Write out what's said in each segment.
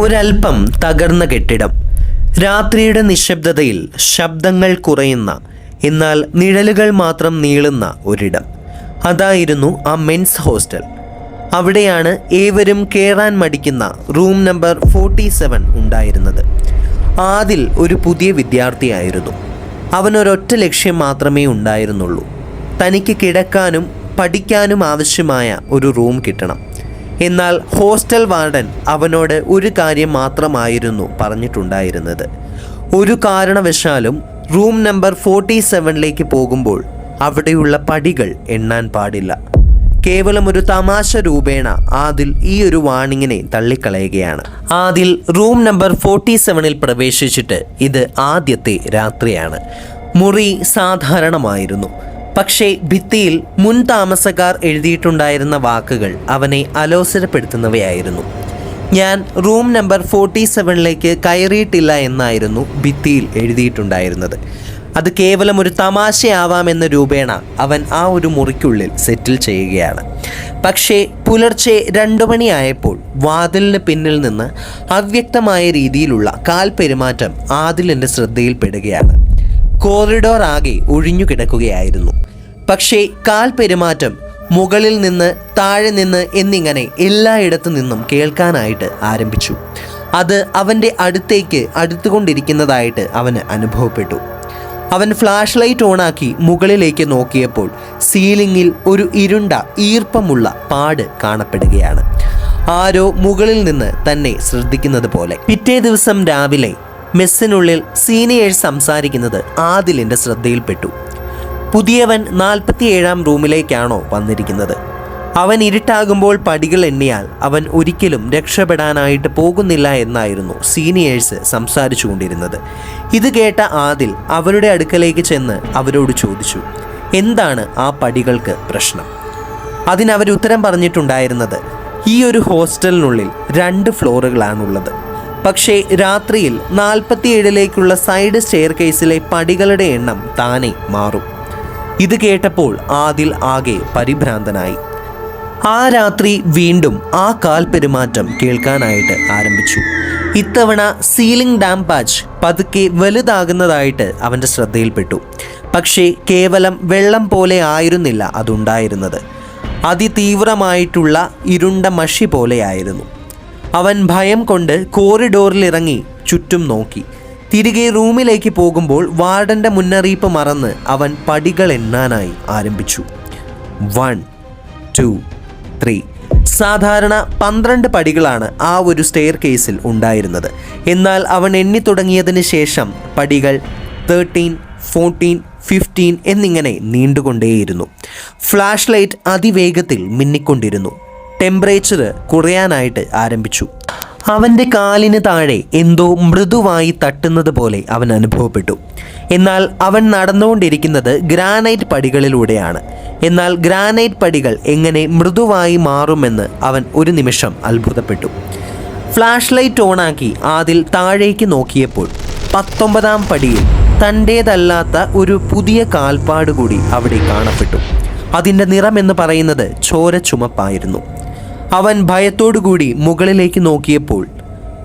ഒരൽപ്പം തകർന്ന കെട്ടിടം. രാത്രിയുടെ നിശബ്ദതയിൽ ശബ്ദങ്ങൾ കുറയുന്ന എന്നാൽ നിഴലുകൾ മാത്രം നീളുന്ന ഒരിടം. അതായിരുന്നു ആ മെൻസ് ഹോസ്റ്റൽ. അവിടെയാണ് ഏവരും കയറാൻ മടിക്കുന്ന റൂം നമ്പർ ഫോർട്ടി സെവൻ ഉണ്ടായിരുന്നത്. ആദിൽ ഒരു പുതിയ വിദ്യാർത്ഥിയായിരുന്നു. അവനൊരൊറ്റ ലക്ഷ്യം മാത്രമേ ഉണ്ടായിരുന്നുള്ളൂ. തനിക്ക് കിടക്കാനും പഠിക്കാനും ആവശ്യമായ ഒരു റൂം കിട്ടണം. എന്നാൽ ഹോസ്റ്റൽ വാർഡൻ അവനോട് ഒരു കാര്യം മാത്രമായിരുന്നു പറഞ്ഞിട്ടുണ്ടായിരുന്നത്. ഒരു കാരണവശാലും റൂം നമ്പർ ഫോർട്ടി സെവനിലേക്ക് പോകുമ്പോൾ അവിടെയുള്ള പടികൾ എണ്ണാൻ പാടില്ല. കേവലം ഒരു തമാശ രൂപേണ ആദിൽ ഈ ഒരു വാണിങ്ങിനെ തള്ളിക്കളയുകയാണ്. ആദിൽ റൂം നമ്പർ ഫോർട്ടി സെവനിൽ പ്രവേശിച്ചിട്ട് ഇത് ആദ്യത്തെ രാത്രിയാണ്. മുറി സാധാരണമായിരുന്നു. പക്ഷേ ഭിത്തിയിൽ മുൻ താമസക്കാർ എഴുതിയിട്ടുണ്ടായിരുന്ന വാക്കുകൾ അവനെ അലോസരപ്പെടുത്തുന്നവയായിരുന്നു. ഞാൻ റൂം നമ്പർ ഫോർട്ടി സെവനിലേക്ക് കയറിയിട്ടില്ല എന്നായിരുന്നു ഭിത്തിയിൽ എഴുതിയിട്ടുണ്ടായിരുന്നത്. അത് കേവലം ഒരു തമാശയാവാമെന്ന രൂപേണ അവൻ ആ ഒരു മുറിക്കുള്ളിൽ സെറ്റിൽ ചെയ്യുകയാണ്. പക്ഷേ പുലർച്ചെ രണ്ടു മണിയായപ്പോൾ വാതിലിന് പിന്നിൽ നിന്ന് അവ്യക്തമായ രീതിയിലുള്ള കാൽ പെരുമാറ്റം ആദിലിന്റെ ശ്രദ്ധയിൽപ്പെടുകയാണ്. കോറിഡോർ ആകെ ഒഴിഞ്ഞു കിടക്കുകയായിരുന്നു പക്ഷേ കാൽ പെരുമാറ്റം മുകളിൽ നിന്ന് താഴെ നിന്ന് എന്നിങ്ങനെ എല്ലായിടത്തു നിന്നും കേൾക്കാനായിട്ട് ആരംഭിച്ചു. അത് അവന്റെ അടുത്തേക്ക് അടുത്തുകൊണ്ടിരിക്കുന്നതായിട്ട് അവന് അനുഭവപ്പെട്ടു. അവൻ ഫ്ലാഷ് ലൈറ്റ് ഓണാക്കി മുകളിലേക്ക് നോക്കിയപ്പോൾ സീലിംഗിൽ ഒരു ഇരുണ്ട ഈർപ്പമുള്ള പാട് കാണപ്പെടുകയാണ്. ആരോ മുകളിൽ നിന്ന് തന്നെ ശ്രദ്ധിക്കുന്നത് പോലെ. പിറ്റേ ദിവസം രാവിലെ മെസ്സിനുള്ളിൽ സീനിയേഴ്സ് സംസാരിക്കുന്നത് ആദിലിന്റെ ശ്രദ്ധയിൽപ്പെട്ടു. പുതിയവൻ നാൽപ്പത്തിയേഴാം റൂമിലേക്കാണോ വന്നിരിക്കുന്നത്. അവൻ ഇരുട്ടാകുമ്പോൾ പടികൾ എണ്ണിയാൽ അവൻ ഒരിക്കലും രക്ഷപ്പെടാനായിട്ട് പോകുന്നില്ല എന്നായിരുന്നു സീനിയേഴ്സ് സംസാരിച്ചു കൊണ്ടിരുന്നത് ഇത് കേട്ട ആദിൽ അവരുടെ അടുക്കലേക്ക് ചെന്ന് അവരോട് ചോദിച്ചു എന്താണ് ആ പടികൾക്ക് പ്രശ്നം? അതിനവർ ഉത്തരം പറഞ്ഞിട്ടുണ്ടായിരുന്നത് ഈ ഒരു ഹോസ്റ്റലിനുള്ളിൽ രണ്ട് ഫ്ലോറുകളാണുള്ളത്. പക്ഷേ രാത്രിയിൽ നാൽപ്പത്തിയേഴിലേക്കുള്ള സൈഡ് സ്റ്റെയർ കേസിലെ പടികളുടെ എണ്ണം താനെ മാറും. ഇത് കേട്ടപ്പോൾ ആദിൽ ആകെ പരിഭ്രാന്തനായി. ആ രാത്രി വീണ്ടും ആ കാൽ പെരുമാറ്റം കേൾക്കാനായിട്ട് ആരംഭിച്ചു. ഇത്തവണ സീലിംഗ് ഡാം പാച്ച് പതുക്കെ വലുതാകുന്നതായിട്ട് അവന്റെ ശ്രദ്ധയിൽപ്പെട്ടു. പക്ഷേ കേവലം വെള്ളം പോലെ ആയിരുന്നില്ല അതുണ്ടായിരുന്നത്. അതിതീവ്രമായിട്ടുള്ള ഇരുണ്ട മഷി പോലെയായിരുന്നു. അവൻ ഭയം കൊണ്ട് കോറിഡോറിലിറങ്ങി ചുറ്റും നോക്കി. തിരികെ റൂമിലേക്ക് പോകുമ്പോൾ വാർഡന്റെ മുന്നറിയിപ്പ് മറന്ന് അവൻ പടികൾ എണ്ണാനായി ആരംഭിച്ചു. One two three. സാധാരണ പന്ത്രണ്ട് പടികളാണ് ആ ഒരു സ്റ്റെയർ കേസിൽ ഉണ്ടായിരുന്നത്. എന്നാൽ അവൻ എണ്ണി തുടങ്ങിയതിന് ശേഷം പടികൾ തേർട്ടീൻ ഫോർട്ടീൻ ഫിഫ്റ്റീൻ എന്നിങ്ങനെ നീണ്ടുകൊണ്ടേയിരുന്നു. ഫ്ലാഷ് ലൈറ്റ് അതിവേഗത്തിൽ മിന്നിക്കൊണ്ടിരുന്നു. ടെമ്പറേച്ചർ കുറയാനായിട്ട് ആരംഭിച്ചു. അവന്റെ കാലിന് താഴെ എന്തോ മൃദുവായി തട്ടുന്നത് പോലെ അവൻ അനുഭവപ്പെട്ടു. എന്നാൽ അവൻ നടന്നുകൊണ്ടിരിക്കുന്നത് ഗ്രാനൈറ്റ് പടികളിലൂടെയാണ്. എന്നാൽ ഗ്രാനൈറ്റ് പടികൾ എങ്ങനെ മൃദുവായി മാറുമെന്ന് അവൻ ഒരു നിമിഷം അത്ഭുതപ്പെട്ടു. ഫ്ലാഷ് ലൈറ്റ് ഓണാക്കി അതിൽ താഴേക്ക് നോക്കിയപ്പോൾ പത്തൊമ്പതാം പടിയിൽ തന്റേതല്ലാത്ത ഒരു പുതിയ കാൽപ്പാട് കൂടി അവിടെ കാണപ്പെട്ടു. അതിന്റെ നിറമെന്ന് പറയുന്നത് ചോര ചുമപ്പായിരുന്നു. അവൻ ഭയത്തോടുകൂടി മുകളിലേക്ക് നോക്കിയപ്പോൾ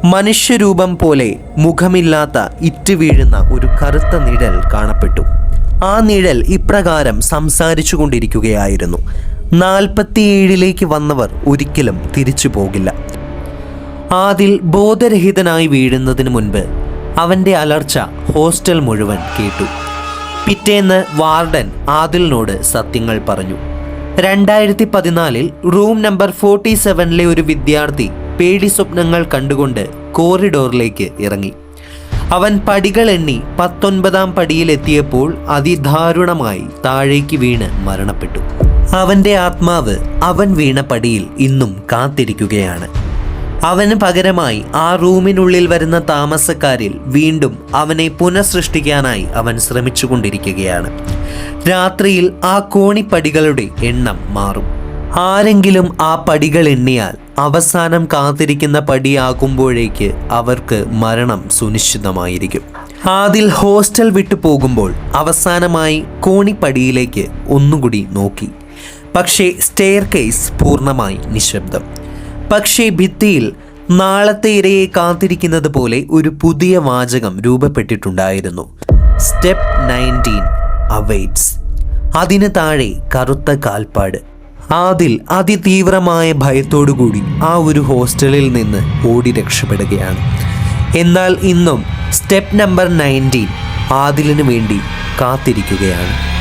മനുഷ്യരൂപം പോലെ മുഖമില്ലാത്ത ഇറ്റ് വീഴുന്ന ഒരു കറുത്ത നിഴൽ കാണപ്പെട്ടു. ആ നിഴൽ ഇപ്രകാരം സംസാരിച്ചു കൊണ്ടിരിക്കുകയായിരുന്നു. നാൽപ്പത്തിയേഴിലേക്ക് വന്നവർ ഒരിക്കലും തിരിച്ചു പോകില്ല. ആദിൽ ബോധരഹിതനായി വീഴുന്നതിന് മുൻപ് അവന്റെ അലർച്ച ഹോസ്റ്റൽ മുഴുവൻ കേട്ടു. പിറ്റേന്ന് വാർഡൻ ആദിലിനോട് സത്യങ്ങൾ പറഞ്ഞു. രണ്ടായിരത്തി പതിനാലിൽ റൂം നമ്പർ ഫോർട്ടി സെവനിലെ ഒരു വിദ്യാർത്ഥി പേടി സ്വപ്നങ്ങൾ കണ്ടുകൊണ്ട് കോറിഡോറിലേക്ക് ഇറങ്ങി. അവൻ പടികൾ എണ്ണി പത്തൊൻപതാം പടിയിലെത്തിയപ്പോൾ അതിദാരുണമായി താഴേക്ക് വീണ് മരണപ്പെട്ടു. അവന്റെ ആത്മാവ് അവൻ വീണ പടിയിൽ ഇന്നും കാത്തിരിക്കുകയാണ്. അവന് പകരമായി ആ റൂമിനുള്ളിൽ വരുന്ന താമസക്കാരിൽ വീണ്ടും അവനെ പുനഃസൃഷ്ടിക്കാനായി അവൻ ശ്രമിച്ചുകൊണ്ടിരിക്കുകയാണ്. രാത്രിയിൽ ആ കോണിപ്പടികളുടെ എണ്ണം മാറും. ആരെങ്കിലും ആ പടികൾ എണ്ണിയാൽ അവസാനം കാത്തിരിക്കുന്ന പടിയാകുമ്പോഴേക്ക് അവർക്ക് മരണം സുനിശ്ചിതമായിരിക്കും. ആദിൽ ഹോസ്റ്റൽ വിട്ടു പോകുമ്പോൾ അവസാനമായി കോണിപ്പടിയിലേക്ക് ഒന്നുകൂടി നോക്കി. പക്ഷേ സ്റ്റെയർ കേസ് പൂർണമായി നിശബ്ദം. പക്ഷേ ഭിത്തിയിൽ നാളത്തെ ഇരയെ കാത്തിരിക്കുന്നത് പോലെ ഒരു പുതിയ വാചകം രൂപപ്പെട്ടിട്ടുണ്ടായിരുന്നു. സ്റ്റെപ്പ് നയന്റീൻ അവൈറ്റ്സ് അതിന് താഴെ കറുത്ത കാൽപ്പാട്. ആദിൽ അതിതീവ്രമായ ഭയത്തോടുകൂടി ആ ഒരു ഹോസ്റ്റലിൽ നിന്ന് ഓടി രക്ഷപ്പെടുകയാണ്. എന്നാൽ ഇന്നും സ്റ്റെപ്പ് നമ്പർ നയന്റീൻ ആദിലിന് വേണ്ടി കാത്തിരിക്കുകയാണ്.